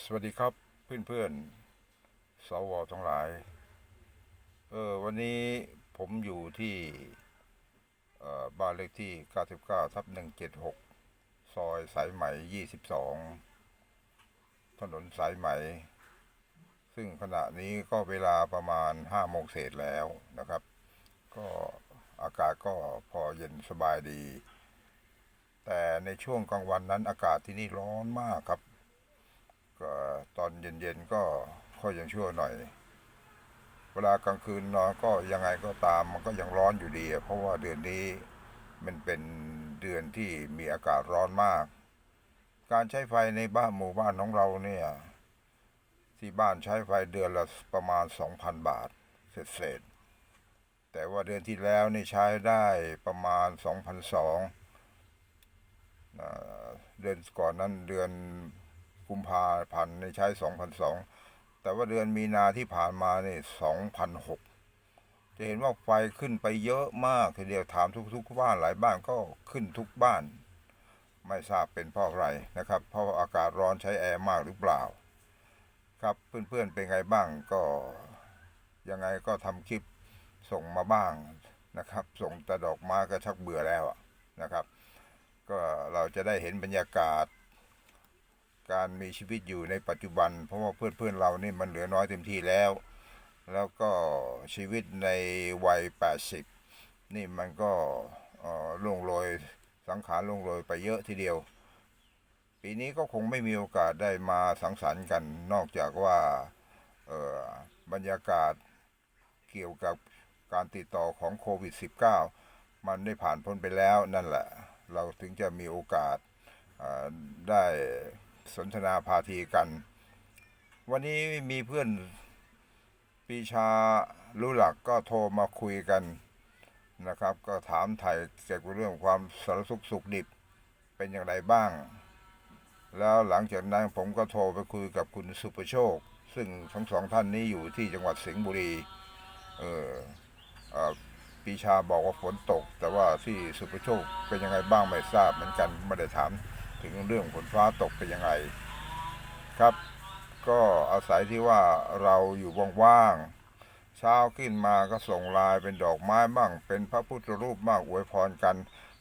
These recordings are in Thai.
สวัสดีครับเพื่อนเพื่อนๆสวทั้งหลายเออวันนี้ผมอยู่ที่บ้านเลขที่ 99ทับ176 ซอยสายไหม 22 ถนนสายไหม ซึ่งขณะนี้ก็เวลาประมาณ5โมงเศษแล้วนะครับ ก็อากาศก็พอเย็นสบายดี แต่ในช่วงกลางวันนั้นอากาศที่นี่ร้อนมากครับ ตอนเย็นๆก็ค่อยยังชั่วหน่อย เวลากลางคืนนอนก็ยังไงก็ตามมันก็ยังร้อนอยู่ดี เพราะว่าเดือนนี้มันเป็นเดือนที่มีอากาศร้อนมาก การใช้ไฟในบ้านหมู่บ้านของเราเนี่ยที่บ้านใช้ไฟเดือนละประมาณ 2,000 บาทเศษๆแต่ว่าเดือนที่แล้วนี่ใช้ได้ประมาณ 2,200อ่าเดือนก่อนนั้นเดือน กุมภาพันธ์ในใช้ 2,002 แต่ว่าเดือนมีนาที่ผ่านมาเนี่ย2,006 จะเห็นว่าไฟขึ้นไปเยอะมากทีเดียวถามทุกๆบ้านหลายบ้านก็ขึ้นทุกบ้าน ไม่ทราบเป็นเพราะอะไรนะครับ เพราะอากาศร้อนใช้แอร์มากหรือเปล่า ครับเพื่อนๆเป็นไงบ้างก็ยังไงก็ทำคลิปส่งมาบ้างนะครับ ส่งแต่ดอกไม้ก็ชักเบื่อแล้วนะครับ ก็เราจะได้เห็นบรรยากาศ การมีชีวิตอยู่ในปัจจุบัน เพราะว่าเพื่อนๆเรานี่มันเหลือน้อยเต็มที่แล้ว แล้วก็ชีวิตในวัย 80 นี่มันก็เอ่อล่วงโรยสังขารล่วงโรยไปเยอะทีเดียว ปีนี้ก็คงไม่มีโอกาสได้มาสังสรรค์กัน นอกจากว่าออบรรยากาศเกี่ยวกับการติดต่อของโควิด -19 มันได้ผ่านพ้นไปแล้วนั่นแหละ เราถึงจะมีโอกาสออได้ สนทนาพาทีกัน วันนี้มีเพื่อนปีชารู้หลักก็โทรมาคุยกันนะครับ ก็ถามไถ่เกี่ยวกับเรื่องความสารสุขสุขดิบเป็นอย่างไรบ้าง แล้วหลังจากนั้นผมก็โทรไปคุยกับคุณสุประโชค ซึ่งทั้งสองท่านนี้อยู่ที่จังหวัดสิงห์บุรีเอออปีชาบอกว่าฝนตก แต่ว่าที่สุประโชคเป็นยังไงบ้างไม่ทราบเหมือนกันไม่ได้ถาม ถึงเรื่องฝนฟ้าตกเป็นยังไงครับ ก็อาศัยที่ว่าเราอยู่ว่างๆเช้าขึ้นมาก็ส่งลายเป็นดอกไม้บ้างเป็นพระพุทธรูปบ้างอวยพรกัน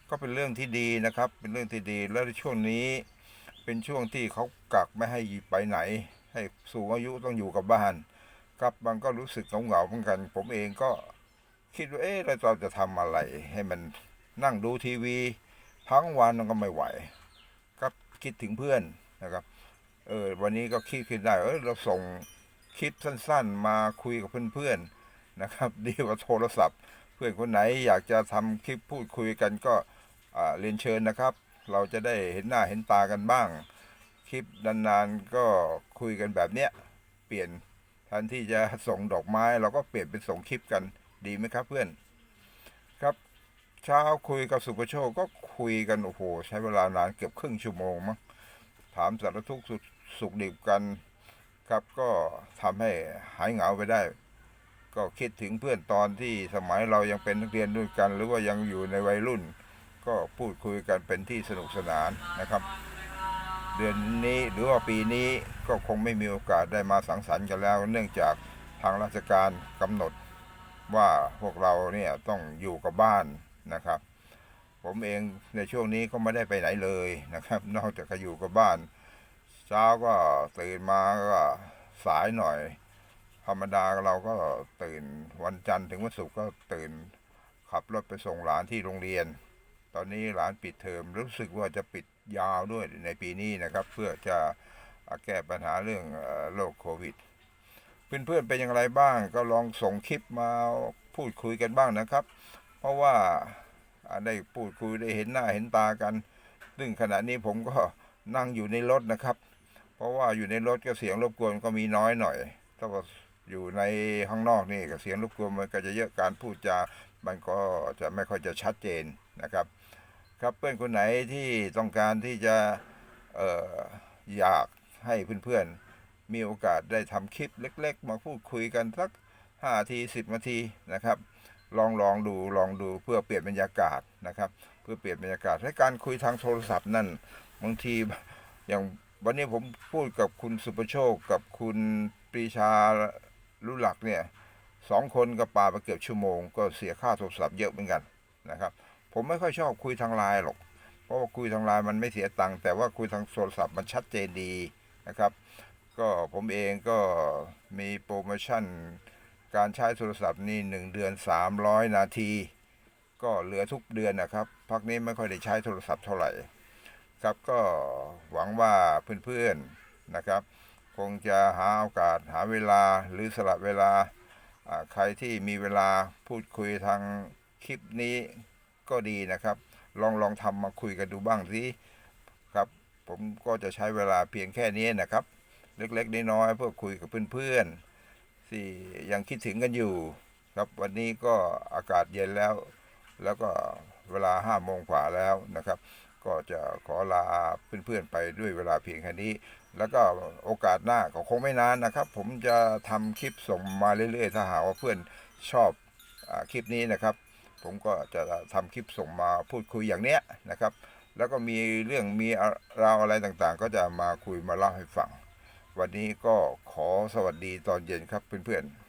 ก็เป็นเรื่องที่ดีนะครับ เป็นเรื่องที่ดีแล้วในช่วงนี้เป็นช่วงที่เขากักไม่ให้ไปไหน ให้สูงอายุต้องอยู่กับบ้าน ครับมันก็รู้สึกเหงาๆเหมือนกัน ผมเองก็คิดว่าเอ๊ะเราจะทำอะไรให้มันนั่งดูทีวี ทั้งวันมันก็ไม่ไหว คิดถึงเพื่อนนะครับ เออวันนี้ก็คิดขึ้นได้เออเราส่งคลิปสั้นๆ มาคุยกับเพื่อนๆนะครับ ดีกว่าโทรศัพท์ เพื่อนคนไหนอยากจะทำคลิปพูดคุยกันก็เรียนเชิญนะครับ เราจะได้เห็นหน้าเห็นตากันบ้าง คลิปนานๆก็คุยกันแบบเนี้ยเปลี่ยนแทนที่จะส่งดอกไม้ เราก็เปลี่ยนเป็นส่งคลิปกันดีไหมครับเพื่อนครับ เช้าคุยกับสุภโชคก็คุยกันโอ้โหใช้เวลานานเกือบครึ่งชั่วโมงมั้งถามสารทุกข์สุขสุขดิบกันครับก็ทำให้หายเหงาไปได้ ก็คิดถึงเพื่อนตอนที่สมัยเรายังเป็นนักเรียนด้วยกัน หรือว่ายังอยู่ในวัยรุ่น ก็พูดคุยกันเป็นที่สนุกสนานนะครับ เดือนนี้หรือว่าปีนี้ก็คงไม่มีโอกาสได้มาสังสรรค์กันแล้ว เนื่องจากทางราชการกำหนดว่าพวกเราเนี่ยต้องอยู่กับบ้าน นะครับ ผมเองในช่วงนี้ก็ไม่ได้ไปไหนเลยนะครับ นอกจากจะอยู่กับบ้าน เช้าก็ตื่นมาก็สายหน่อย ธรรมดาเราก็ตื่นวันจันทร์ถึงวันศุกร์ก็ตื่นขับรถไปส่งหลานที่โรงเรียน ตอนนี้หลานปิดเทอมรู้สึกว่าจะปิดยาวด้วยในปีนี้นะครับ เพื่อจะแก้ปัญหาเรื่องโรคโควิด เพื่อนๆเป็นอย่างไรบ้างก็ลองส่งคลิปมาพูดคุยกันบ้างนะครับ เพราะว่าได้พูดคุยได้เห็นหน้าเห็นตากัน ซึ่งขณะนี้ผมก็นั่งอยู่ในรถนะครับ เพราะว่าอยู่ในรถก็เสียงรบกวนก็มีน้อยหน่อย ถ้าว่าอยู่ในข้างนอกนี่ก็เสียงรบกวนมันก็จะเยอะการพูดจา มันก็จะไม่ค่อยจะชัดเจนนะครับ ครับเพื่อนคนไหนที่ต้องการที่จะเอออยากให้เพื่อนๆมีโอกาสได้ทำคลิปเล็ก ๆ มาพูดคุยกันสักห้าทีสิบนาทีนะครับ ลองลองดูลองดูเพื่อเปลี่ยนบรรยากาศนะครับ เพื่อเปลี่ยนบรรยากาศให้การคุยทางโทรศัพท์นั่นบางทีอย่างวันนี้ผมพูดกับคุณสุประโชคกับคุณปรีชาลุหลักเนี่ยสองคนกับป่าไปเกือบชั่วโมง ก็เสียค่าโทรศัพท์เยอะเหมือนกันนะครับ ผมไม่ค่อยชอบคุยทางไลน์หรอก เพราะว่าคุยทางไลน์มันไม่เสียตังค์แต่ว่าคุยทางโทรศัพท์มันชัดเจนดีนะครับ ก็ผมเองก็มีโปรโมชั่น การใช้โทรศัพท์นี่หนึ่งเดือน 300 นาที ก็เหลือทุกเดือนนะครับ พักนี้ไม่ค่อยได้ใช้โทรศัพท์เท่าไหร่ ครับก็หวังว่าเพื่อนๆนะครับ คงจะหาโอกาสหาเวลาหรือสละเวลาอ่าใครที่มีเวลาพูดคุยทางคลิปนี้ก็ดีนะครับ ลองลองทำมาคุยกันดูบ้างสิครับ ผมก็จะใช้เวลาเพียงแค่นี้นะครับ เล็กๆน้อยๆเพื่อคุยกับเพื่อนๆ ที่ยังคิดถึงกันอยู่ ครับวันนี้ก็อากาศเย็นแล้ว แล้วก็เวลาห้าโมงกว่าแล้วนะครับ ก็จะขอลาเพื่อนๆไปด้วยเวลาเพียงแค่นี้ แล้วก็โอกาสหน้าก็คงไม่นานนะครับ ผมจะทำคลิปส่งมาเรื่อยๆ ถ้าหากว่าเพื่อนชอบอคลิปนี้นะครับ ผมก็จะทำคลิปส่งมาพูดคุยอย่างเนี้ยนะครับ แล้วก็มีเรื่องมีราวอะไรต่างๆ ก็จะมาคุยมาเล่าให้ฟัง วันนี้ก็ขอสวัสดีตอนเย็นครับเพื่อนๆ